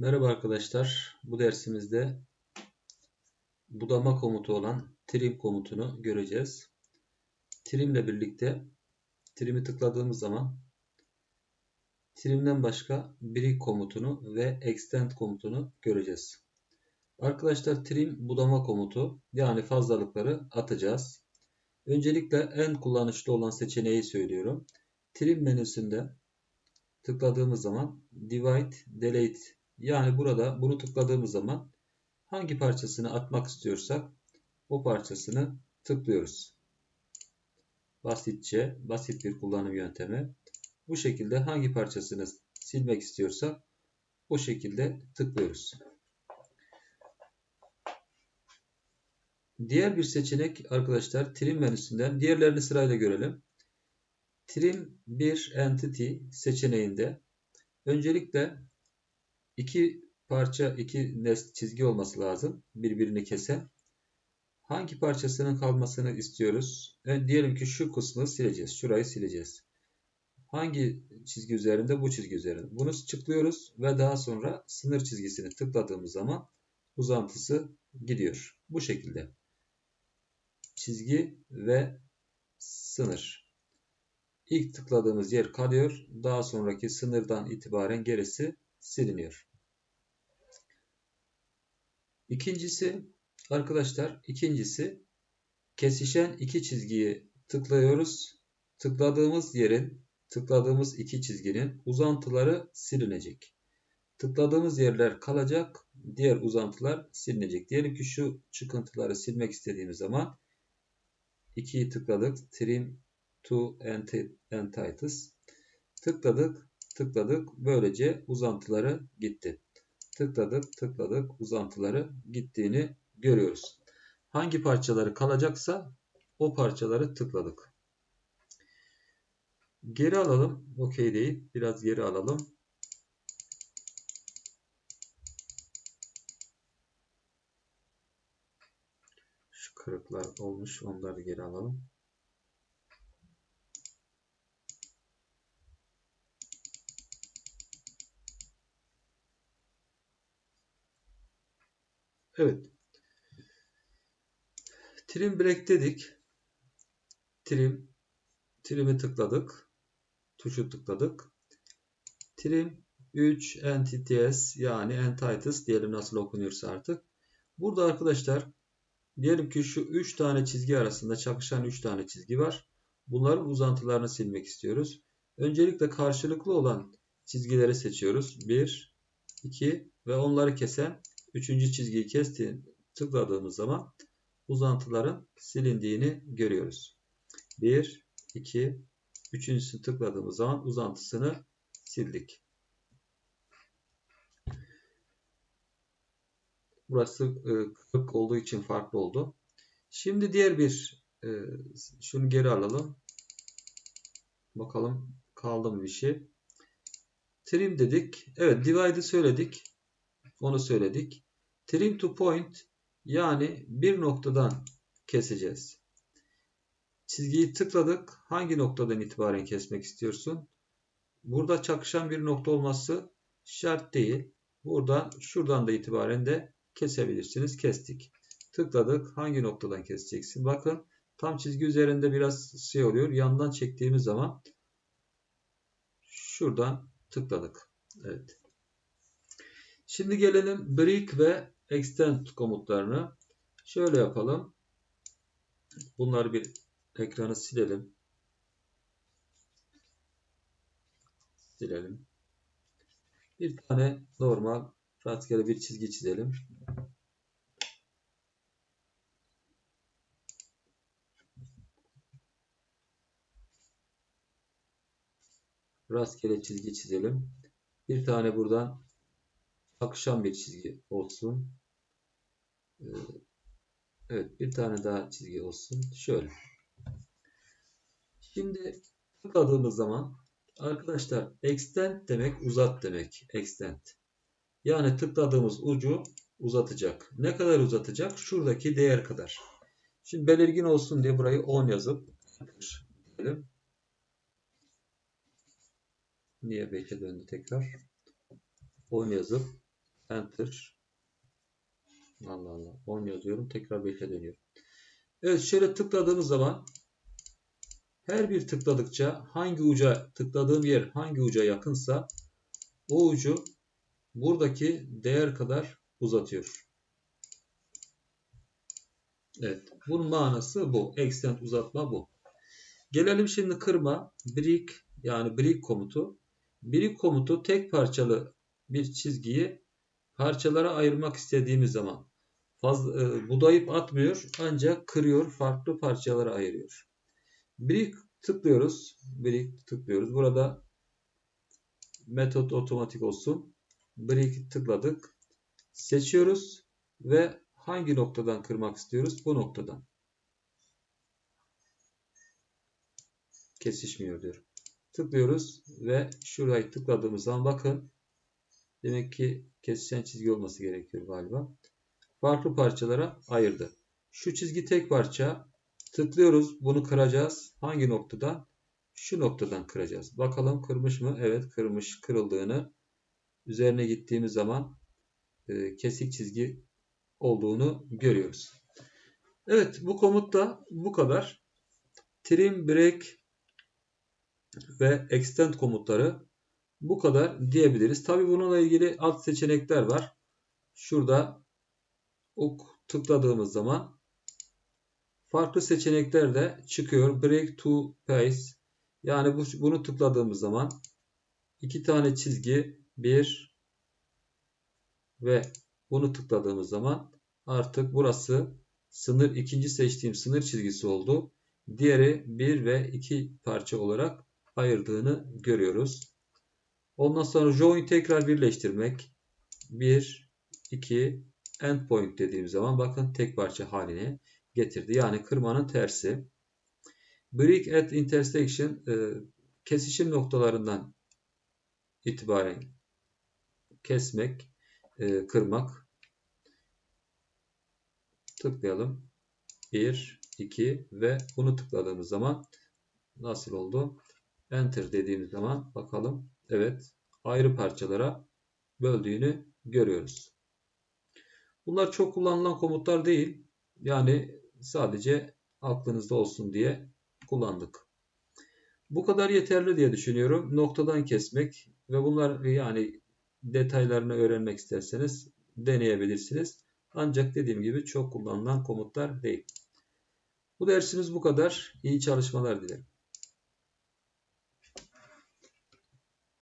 Merhaba arkadaşlar. Bu dersimizde budama komutu olan trim komutunu göreceğiz. Trim ile birlikte trim'i tıkladığımız zaman trim'den başka break komutunu ve extend komutunu göreceğiz. Arkadaşlar trim budama komutu yani fazlalıkları atacağız. Öncelikle en kullanışlı olan seçeneği söylüyorum. Trim menüsünde tıkladığımız zaman divide, delete yani burada bunu tıkladığımız zaman hangi parçasını atmak istiyorsak o parçasını tıklıyoruz. Basitçe, basit bir kullanım yöntemi. Bu şekilde hangi parçasını silmek istiyorsak o şekilde tıklıyoruz. Diğer bir seçenek arkadaşlar trim menüsünden diğerlerini sırayla görelim. Trim bir entity seçeneğinde öncelikle iki parça, iki çizgi olması lazım. Birbirini kesen. Hangi parçasının kalmasını istiyoruz? Yani diyelim ki şu kısmı sileceğiz. Şurayı sileceğiz. Hangi çizgi üzerinde? Bu çizgi üzerinde. Bunu çıklıyoruz ve daha sonra sınır çizgisini tıkladığımız zaman uzantısı gidiyor. Bu şekilde. Çizgi ve sınır. İlk tıkladığımız yer kalıyor. Daha sonraki sınırdan itibaren gerisi siliniyor. İkincisi arkadaşlar ikincisi kesişen iki çizgiyi tıklıyoruz. Tıkladığımız yerin tıkladığımız iki çizginin uzantıları silinecek. Tıkladığımız yerler kalacak. Diğer uzantılar silinecek. Diyelim ki şu çıkıntıları silmek istediğimiz zaman 2'yi tıkladık. Trim to entities. Tıkladık. Tıkladık. Böylece uzantıları gitti tıkladık tıkladık uzantıları gittiğini görüyoruz. Hangi parçaları kalacaksa o parçaları tıkladık. Geri alalım. Okey değil. Biraz geri alalım. Şu kırıklar olmuş. Onları geri alalım. Evet. Trim break dedik. Trim. Trim'i tıkladık. Tuşu tıkladık. Trim 3 entities yani entities diyelim nasıl okunuyorsa artık. Burada arkadaşlar diyelim ki şu 3 tane çizgi arasında çakışan 3 tane çizgi var. Bunların uzantılarını silmek istiyoruz. Öncelikle karşılıklı olan çizgileri seçiyoruz. 1, 2 ve onları kesen Üçüncü çizgiyi kesti, tıkladığımız zaman uzantıların silindiğini görüyoruz. 1, 2, üçüncüsünü tıkladığımız zaman uzantısını sildik. Burası e, kırık olduğu için farklı oldu. Şimdi diğer bir e, şunu geri alalım. Bakalım kaldı mı bir şey. Trim dedik. Evet divide'ı söyledik. Onu söyledik. Trim to point yani bir noktadan keseceğiz. Çizgiyi tıkladık. Hangi noktadan itibaren kesmek istiyorsun? Burada çakışan bir nokta olması şart değil. Buradan şuradan da itibaren de kesebilirsiniz. Kestik. Tıkladık. Hangi noktadan keseceksin? Bakın tam çizgi üzerinde biraz şey oluyor. Yandan çektiğimiz zaman şuradan tıkladık. Evet. Şimdi gelelim break ve extend komutlarını. Şöyle yapalım. Bunları bir ekranı silelim. Silelim. Bir tane normal rastgele bir çizgi çizelim. Rastgele çizgi çizelim. Bir tane buradan akışan bir çizgi olsun. Ee, evet bir tane daha çizgi olsun. Şöyle. Şimdi tıkladığımız zaman arkadaşlar extend demek uzat demek. Extend. Yani tıkladığımız ucu uzatacak. Ne kadar uzatacak? Şuradaki değer kadar. Şimdi belirgin olsun diye burayı 10 yazıp diyelim. Niye 5'e döndü tekrar? 10 yazıp Enter. Allah Allah. 10 yazıyorum. Tekrar 5'e dönüyorum. Evet şöyle tıkladığımız zaman her bir tıkladıkça hangi uca tıkladığım yer hangi uca yakınsa o ucu buradaki değer kadar uzatıyor. Evet. Bunun manası bu. Extend uzatma bu. Gelelim şimdi kırma. Break yani break komutu. Break komutu tek parçalı bir çizgiyi parçalara ayırmak istediğimiz zaman fazla, e, budayıp atmıyor ancak kırıyor farklı parçalara ayırıyor. Break tıklıyoruz. Break tıklıyoruz. Burada metot otomatik olsun. Break'i tıkladık. Seçiyoruz ve hangi noktadan kırmak istiyoruz? Bu noktadan. Kesişmiyor diyor. Tıklıyoruz ve şurayı tıkladığımız zaman bakın demek ki kesişen çizgi olması gerekiyor galiba. Farklı parçalara ayırdı. Şu çizgi tek parça. Tıklıyoruz. Bunu kıracağız. Hangi noktadan? Şu noktadan kıracağız. Bakalım kırmış mı? Evet kırmış. Kırıldığını üzerine gittiğimiz zaman e, kesik çizgi olduğunu görüyoruz. Evet bu komut da bu kadar. Trim, break ve extend komutları bu kadar diyebiliriz. Tabi bununla ilgili alt seçenekler var. Şurada ok tıkladığımız zaman farklı seçenekler de çıkıyor. Break to pace yani bu, bunu tıkladığımız zaman iki tane çizgi bir ve bunu tıkladığımız zaman artık burası sınır ikinci seçtiğim sınır çizgisi oldu. Diğeri 1 ve 2 parça olarak ayırdığını görüyoruz. Ondan sonra join tekrar birleştirmek 1 2 endpoint dediğim zaman bakın tek parça haline getirdi. Yani kırmanın tersi. Break at intersection e, kesişim noktalarından itibaren kesmek, e, kırmak. Tıklayalım. 1, 2 ve bunu tıkladığımız zaman nasıl oldu? Enter dediğimiz zaman bakalım. Evet ayrı parçalara böldüğünü görüyoruz. Bunlar çok kullanılan komutlar değil. Yani sadece aklınızda olsun diye kullandık. Bu kadar yeterli diye düşünüyorum. Noktadan kesmek ve bunlar yani detaylarını öğrenmek isterseniz deneyebilirsiniz. Ancak dediğim gibi çok kullanılan komutlar değil. Bu dersimiz bu kadar. İyi çalışmalar dilerim.